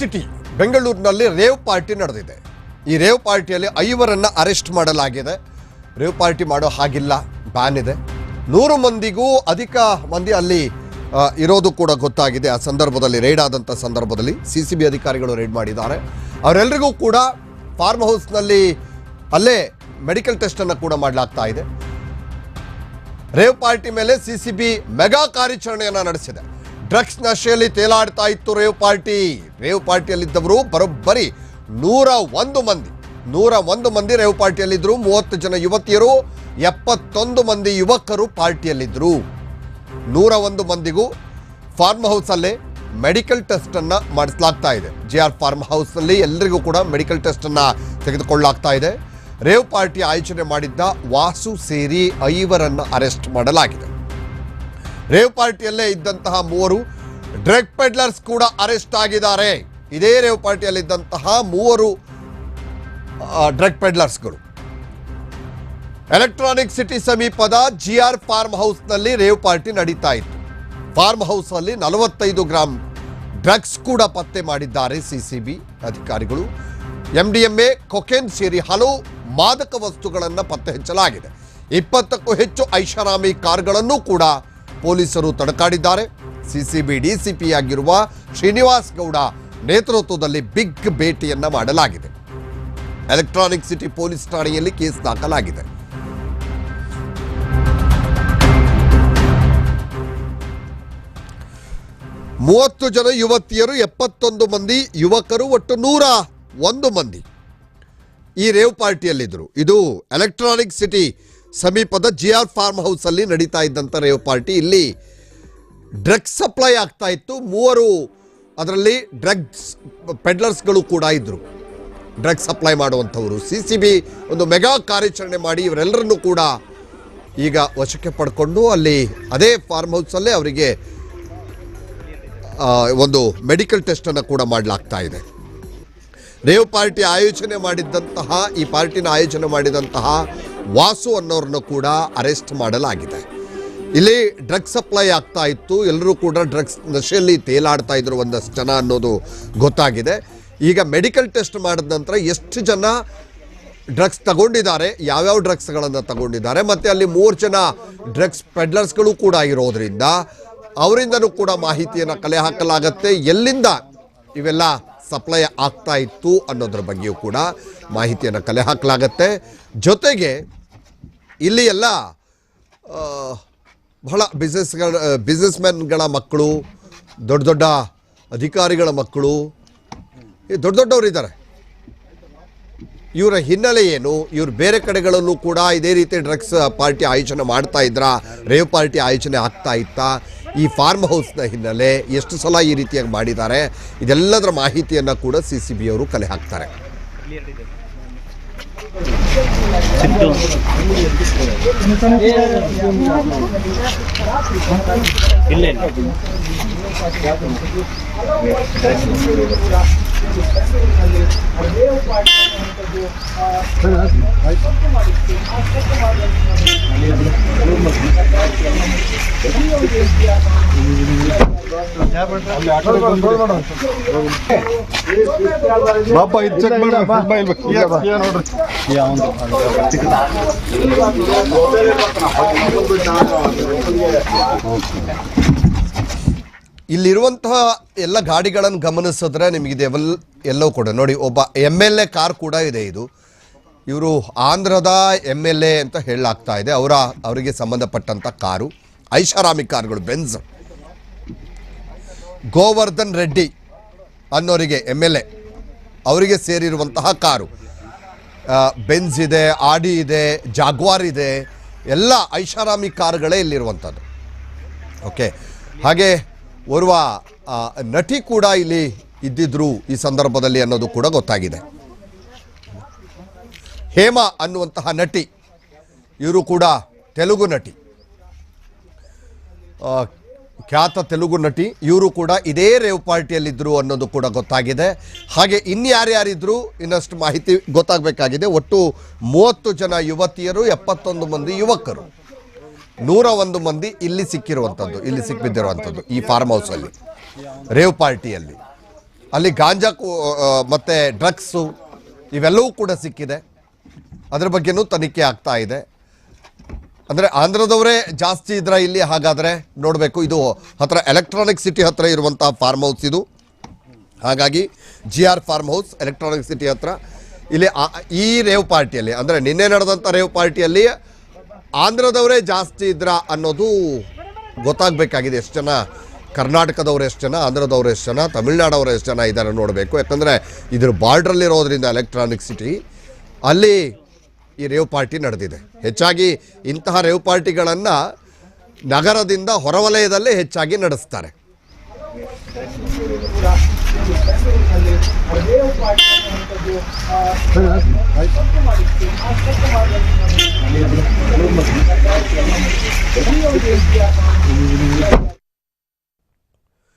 City, ಬೆಂಗಳೂರಿನಲ್ಲಿ rave party ನಡೆದಿದೆ. ಈ ರೇವ್ ಪಾರ್ಟಿಯಲ್ಲಿ ಐವರನ್ನ ಅರೆಸ್ಟ್ ಮಾಡಲಾಗಿದೆ. ರೇವ್ ಪಾರ್ಟಿ ಮಾಡೋ ಹಾಗಿಲ್ಲ, ಬ್ಯಾನ್ ಇದೆ. ನೂರು ಮಂದಿಗೂ ಅಧಿಕ ಮಂದಿ ಅಲ್ಲಿ ಇರೋದು ಕೂಡ ಗೊತ್ತಾಗಿದೆ. ಆ ಸಂದರ್ಭದಲ್ಲಿ ರೈಡ್ ಆದಂಥ ಸಂದರ್ಭದಲ್ಲಿ ಸಿ ಸಿ ಬಿ ಅಧಿಕಾರಿಗಳು ರೈಡ್ ಮಾಡಿದ್ದಾರೆ. ಅವರೆಲ್ಲರಿಗೂ ಕೂಡ ಫಾರ್ಮ್ ಹೌಸ್ನಲ್ಲಿ ಅಲ್ಲೇ ಮೆಡಿಕಲ್ ಟೆಸ್ಟನ್ನು ಕೂಡ ಮಾಡಲಾಗ್ತಾ ಇದೆ. ರೇವ್ ಪಾರ್ಟಿ ಮೇಲೆ ಸಿಸಿಬಿ ಮೆಗಾ ಕಾರ್ಯಾಚರಣೆಯನ್ನು ನಡೆಸಿದೆ. ಡ್ರಗ್ಸ್ ನಶೆಯಲ್ಲಿ ತೇಲಾಡ್ತಾ ಇತ್ತು ರೇವ್ ಪಾರ್ಟಿ. ರೇವ್ ಪಾರ್ಟಿಯಲ್ಲಿದ್ದವರು ಬರೋಬ್ಬರಿ ನೂರ ಒಂದು ಮಂದಿ. ನೂರ ಒಂದು ಮಂದಿ ರೇವ್ ಪಾರ್ಟಿಯಲ್ಲಿದ್ದರು ಮೂವತ್ತು ಜನ ಯುವತಿಯರು, ಎಪ್ಪತ್ತೊಂದು ಮಂದಿ ಯುವಕರು ಪಾರ್ಟಿಯಲ್ಲಿದ್ದರು ನೂರ ಒಂದು ಮಂದಿಗೂ ಫಾರ್ಮ್ ಹೌಸಲ್ಲೇ ಮೆಡಿಕಲ್ ಟೆಸ್ಟನ್ನು ಮಾಡಿಸಲಾಗ್ತಾ ಇದೆ. ಜೆ ಆರ್ ಫಾರ್ಮ್ ಹೌಸಲ್ಲಿ ಎಲ್ಲರಿಗೂ ಕೂಡ ಮೆಡಿಕಲ್ ಟೆಸ್ಟನ್ನು ತೆಗೆದುಕೊಳ್ಳಲಾಗ್ತಾ ಇದೆ. ರೇವ್ ಪಾರ್ಟಿ ಆಯೋಜನೆ ಮಾಡಿದ್ದ ವಾಸು ಸೇರಿ ಐವರನ್ನು ಅರೆಸ್ಟ್ ಮಾಡಲಾಗಿದೆ. ರೇವ್ ಪಾರ್ಟಿಯಲ್ಲೇ ಇದ್ದಂತಹ ಮೂವರು ಡ್ರಗ್ ಪೆಡ್ಲರ್ಸ್ ಕೂಡ ಅರೆಸ್ಟ್ ಆಗಿದ್ದಾರೆ. ಇದೇ ರೇವ್ ಪಾರ್ಟಿಯಲ್ಲಿದ್ದಂತಹ ಮೂವರು ಡ್ರಗ್ ಪೆಡ್ಲರ್ಸ್ಗಳು. ಎಲೆಕ್ಟ್ರಾನಿಕ್ ಸಿಟಿ ಸಮೀಪದ ಜಿ ಆರ್ ಫಾರ್ಮ್ ಹೌಸ್ನಲ್ಲಿ ರೇವ್ ಪಾರ್ಟಿ ನಡೀತಾ ಇತ್ತು. ಫಾರ್ಮ್ ಹೌಸಲ್ಲಿ ನಲವತ್ತೈದು ಗ್ರಾಂ ಡ್ರಗ್ಸ್ ಕೂಡ ಪತ್ತೆ ಮಾಡಿದ್ದಾರೆ ಸಿಸಿಬಿ ಅಧಿಕಾರಿಗಳು. ಎಂಡಿಎಂಎ ಕೊಕೆನ್ ಸೇರಿ ಹಲವು ಮಾದಕ ವಸ್ತುಗಳನ್ನು ಪತ್ತೆ ಹಚ್ಚಲಾಗಿದೆ. ಇಪ್ಪತ್ತಕ್ಕೂ ಹೆಚ್ಚು ಐಷಾರಾಮಿ ಕಾರ್ಗಳನ್ನು ಕೂಡ ಪೊಲೀಸರು ತಡಕಾಡಿದ್ದಾರೆ. ಸಿಸಿಬಿ ಡಿಸಿಪಿ ಆಗಿರುವ ಶ್ರೀನಿವಾಸ್ ಗೌಡ ನೇತೃತ್ವದಲ್ಲಿ ಬಿಗ್ ಭೇಟಿಯನ್ನ ಮಾಡಲಾಗಿದೆ. ಎಲೆಕ್ಟ್ರಾನಿಕ್ ಸಿಟಿ ಪೊಲೀಸ್ ಠಾಣೆಯಲ್ಲಿ ಕೇಸ್ ದಾಖಲಾಗಿದೆ. ಮೂವತ್ತು ಜನ ಯುವತಿಯರು, ಎಪ್ಪತ್ತೊಂದು ಮಂದಿ ಯುವಕರು, ಒಟ್ಟು ನೂರ ಒಂದು ಮಂದಿ ಈ ರೇವ್ ಪಾರ್ಟಿಯಲ್ಲಿದ್ದರು. ಇದು ಎಲೆಕ್ಟ್ರಾನಿಕ್ ಸಿಟಿ ಸಮೀಪದ ಜಿ ಆರ್ ಫಾರ್ಮ್ ಹೌಸಲ್ಲಿ ನಡೀತಾ ಇದ್ದಂಥ ರೇವ್ ಪಾರ್ಟಿ. ಇಲ್ಲಿ ಡ್ರಗ್ಸ್ ಸಪ್ಲೈ ಆಗ್ತಾ ಇತ್ತು. ಮೂವರು ಅದರಲ್ಲಿ ಡ್ರಗ್ಸ್, ಪೆಡ್ಲರ್ಸ್ಗಳು ಕೂಡ ಇದ್ದರು ಡ್ರಗ್ಸ್ ಸಪ್ಲೈ ಮಾಡುವಂಥವರು. ಸಿ ಸಿ ಬಿ ಒಂದು ಮೆಗಾ ಕಾರ್ಯಾಚರಣೆ ಮಾಡಿ ಇವರೆಲ್ಲರನ್ನೂ ಕೂಡ ಈಗ ವಶಕ್ಕೆ ಪಡ್ಕೊಂಡು ಅಲ್ಲಿ ಅದೇ ಫಾರ್ಮ್ ಹೌಸಲ್ಲೇ ಅವರಿಗೆ ಒಂದು ಮೆಡಿಕಲ್ ಟೆಸ್ಟನ್ನು ಕೂಡ ಮಾಡಲಾಗ್ತಾ ಇದೆ. ರೇವ್ ಪಾರ್ಟಿ ಆಯೋಜನೆ ಮಾಡಿದ್ದಂತಹ, ಈ ಪಾರ್ಟಿನ ಆಯೋಜನೆ ಮಾಡಿದಂತಹ ವಾಸು ಅನ್ನೋರನ್ನು ಕೂಡ ಅರೆಸ್ಟ್ ಮಾಡಲಾಗಿದೆ. ಇಲ್ಲಿ ಡ್ರಗ್ಸ್ ಸಪ್ಲೈ ಆಗ್ತಾ ಇತ್ತು. ಎಲ್ಲರೂ ಕೂಡ ಡ್ರಗ್ಸ್ ನಶೆಯಲ್ಲಿ ತೇಲಾಡ್ತಾ ಇದ್ರು ಒಂದಷ್ಟು ಜನ ಅನ್ನೋದು ಗೊತ್ತಾಗಿದೆ. ಈಗ ಮೆಡಿಕಲ್ ಟೆಸ್ಟ್ ಮಾಡಿದ ನಂತರ ಎಷ್ಟು ಜನ ಡ್ರಗ್ಸ್ ತಗೊಂಡಿದ್ದಾರೆ, ಯಾವ್ಯಾವ ಡ್ರಗ್ಸ್ಗಳನ್ನು ತಗೊಂಡಿದ್ದಾರೆ, ಮತ್ತು ಅಲ್ಲಿ ಮೂರು ಜನ ಡ್ರಗ್ಸ್ ಪೆಡ್ಲರ್ಸ್ಗಳು ಕೂಡ ಇರೋದರಿಂದ ಅವರಿಂದನೂ ಕೂಡ ಮಾಹಿತಿಯನ್ನು ಕಲೆ ಹಾಕಲಾಗತ್ತೆ. ಎಲ್ಲಿಂದ ಇವೆಲ್ಲ ಸಪ್ಲೈ ಆಗ್ತಾ ಇತ್ತು ಅನ್ನೋದ್ರ ಬಗ್ಗೆಯೂ ಕೂಡ ಮಾಹಿತಿಯನ್ನು ಕಲೆ ಹಾಕಲಾಗತ್ತೆ. ಜೊತೆಗೆ ಇಲ್ಲಿ ಎಲ್ಲ ಬಹಳ ಬಿಸ್ನೆಸ್ಗಳ ಬಿಸ್ನೆಸ್ ಮ್ಯಾನ್ಗಳ ಮಕ್ಕಳು, ದೊಡ್ಡ ದೊಡ್ಡ ಅಧಿಕಾರಿಗಳ ಮಕ್ಕಳು ದೊಡ್ಡ ದೊಡ್ಡವರು ಇದ್ದಾರೆ. ಇವರ ಹಿನ್ನೆಲೆ ಏನು? ಇವರು ಬೇರೆ ಕಡೆಗಳಲ್ಲೂ ಕೂಡ ಇದೇ ರೀತಿ ಡ್ರಗ್ಸ್ ಪಾರ್ಟಿ ಆಯೋಜನೆ ಮಾಡ್ತಾ ಇದ್ರ ರೇವ್ ಪಾರ್ಟಿ ಆಯೋಜನೆ ಆಗ್ತಾ ಇತ್ತಾ. ಈ ಫಾರ್ಮ್ ಹೌಸ್ನ ಹಿನ್ನೆಲೆ ಎಷ್ಟು ಸಲ ಈ ರೀತಿಯಾಗಿ ಮಾಡಿದ್ದಾರೆ? ಇದೆಲ್ಲದರ ಮಾಹಿತಿಯನ್ನು ಕೂಡ ಸಿ ಸಿ ಬಿ ಅವರು ಕಲೆ ಹಾಕ್ತಾರೆ. ಇಲ್ಲ ಇಲ್ಲ ಬಾಪ ಇದು ಚೆಕ್ ಮಾಡಿ ನೋಡ್ರಿ. ಇಲ್ಲಿರುವಂತಹ ಎಲ್ಲ ಗಾಡಿಗಳನ್ನು ಗಮನಿಸಿದ್ರೆ ನಿಮಗೆ ಇದೆಲ್ಲ ಎಲ್ಲವೂ ಕೂಡ. ನೋಡಿ, ಒಬ್ಬ ಎಂ ಎಲ್ ಎ ಕಾರ್ ಕೂಡ ಇದೆ ಇದು. ಇವರು ಆಂಧ್ರದ ಎಂ ಎಲ್ ಎ ಅಂತ ಹೇಳಲಾಗ್ತಾ ಇದೆ. ಅವರ, ಅವರಿಗೆ ಸಂಬಂಧಪಟ್ಟಂಥ ಕಾರು. ಐಷಾರಾಮಿ ಕಾರ್ಗಳು, ಬೆನ್ಸ್. ಗೋವರ್ಧನ್ ರೆಡ್ಡಿ ಅನ್ನೋರಿಗೆ ಎಂ ಎಲ್ ಎ. ಅವರಿಗೆ ಸೇರಿರುವಂತಹ ಕಾರು. ಬೆನ್ಸ್ ಇದೆ, ಆಡಿ ಇದೆ, ಜಾಗ್ವಾರ್ ಇದೆ. ಎಲ್ಲ ಐಷಾರಾಮಿ ಕಾರ್ಗಳೇ ಇಲ್ಲಿರುವಂಥದ್ದು. ಓಕೆ. ಹಾಗೆ ಓರ್ವ ನಟಿ ಕೂಡ ಇಲ್ಲಿ ಇದ್ದಿದ್ರು ಈ ಸಂದರ್ಭದಲ್ಲಿ ಅನ್ನೋದು ಕೂಡ ಗೊತ್ತಾಗಿದೆ. ಹೇಮಾ ಅನ್ನುವಂತಹ ನಟಿ, ಇವರು ಕೂಡ ತೆಲುಗು ನಟಿ. ಖ್ಯಾತ ತೆಲುಗು ನಟಿ, ಇವರು ಕೂಡ ಇದೇ ರೇವ್ ಪಾರ್ಟಿಯಲ್ಲಿದ್ದರು ಅನ್ನೋದು ಕೂಡ ಗೊತ್ತಾಗಿದೆ. ಹಾಗೆ ಇನ್ಯಾರ್ಯಾರಿದ್ರು ಇನ್ನಷ್ಟು ಮಾಹಿತಿ ಗೊತ್ತಾಗಬೇಕಾಗಿದೆ. ಒಟ್ಟು ಮೂವತ್ತು ಜನ ಯುವತಿಯರು, ಎಪ್ಪತ್ತೊಂದು ಮಂದಿ ಯುವಕರು. ನೂರ ಒಂದು ಮಂದಿ ಇಲ್ಲಿ ಸಿಕ್ಕಿರುವಂಥದ್ದು, ಇಲ್ಲಿ ಸಿಕ್ಕಿದ್ದಿರುವಂಥದ್ದು ಈ ಫಾರ್ಮ್ ಹೌಸಲ್ಲಿ ರೇವ್ ಪಾರ್ಟಿಯಲ್ಲಿ. ಅಲ್ಲಿ ಗಾಂಜಾ ಮತ್ತು ಡ್ರಗ್ಸು ಇವೆಲ್ಲವೂ ಕೂಡ ಸಿಕ್ಕಿದೆ. ಅದರ ಬಗ್ಗೆನೂ ತನಿಖೆ ಆಗ್ತಾ ಇದೆ. ಅಂದರೆ ಆಂಧ್ರದವರೇ ಜಾಸ್ತಿ ಇದ್ರ ಇಲ್ಲಿ ಹಾಗಾದರೆ ನೋಡಬೇಕು. ಇದು ಹತ್ರ ಎಲೆಕ್ಟ್ರಾನಿಕ್ ಸಿಟಿ ಹತ್ರ ಇರುವಂಥ ಫಾರ್ಮ್ ಹೌಸ್ ಇದು. ಹಾಗಾಗಿ G R farm house electronic city ಹತ್ರ. ಇಲ್ಲಿ ಈ ರೇವ್ ಪಾರ್ಟಿಯಲ್ಲಿ ಅಂದರೆ ನಿನ್ನೆ ನಡೆದಂಥ ರೇವ್ ಪಾರ್ಟಿಯಲ್ಲಿ ಆಂಧ್ರದವರೇ ಜಾಸ್ತಿ ಇದ್ರ ಅನ್ನೋದು ಗೊತ್ತಾಗಬೇಕಾಗಿದೆ. ಎಷ್ಟು ಜನ ಕರ್ನಾಟಕದವ್ರು ಎಷ್ಟು ಜನ, ಆಂಧ್ರದವ್ರು ಎಷ್ಟು ಜನ, ತಮಿಳ್ನಾಡವ್ರು ಎಷ್ಟು ಜನ ಇದ್ದಾರೆ ನೋಡಬೇಕು. ಯಾಕಂದರೆ ಇದ್ರ ಬಾರ್ಡ್ರಲ್ಲಿರೋದ್ರಿಂದ ಎಲೆಕ್ಟ್ರಾನಿಕ್ ಸಿಟಿ ಅಲ್ಲಿ ಈ ರೇವ್ ಪಾರ್ಟಿ ನಡೆದಿದೆ. ಹೆಚ್ಚಾಗಿ ಇಂತಹ ರೇವ್ ಪಾರ್ಟಿಗಳನ್ನು ನಗರದಿಂದ ಹೊರವಲಯದಲ್ಲೇ ಹೆಚ್ಚಾಗಿ ನಡೆಸ್ತಾರೆ.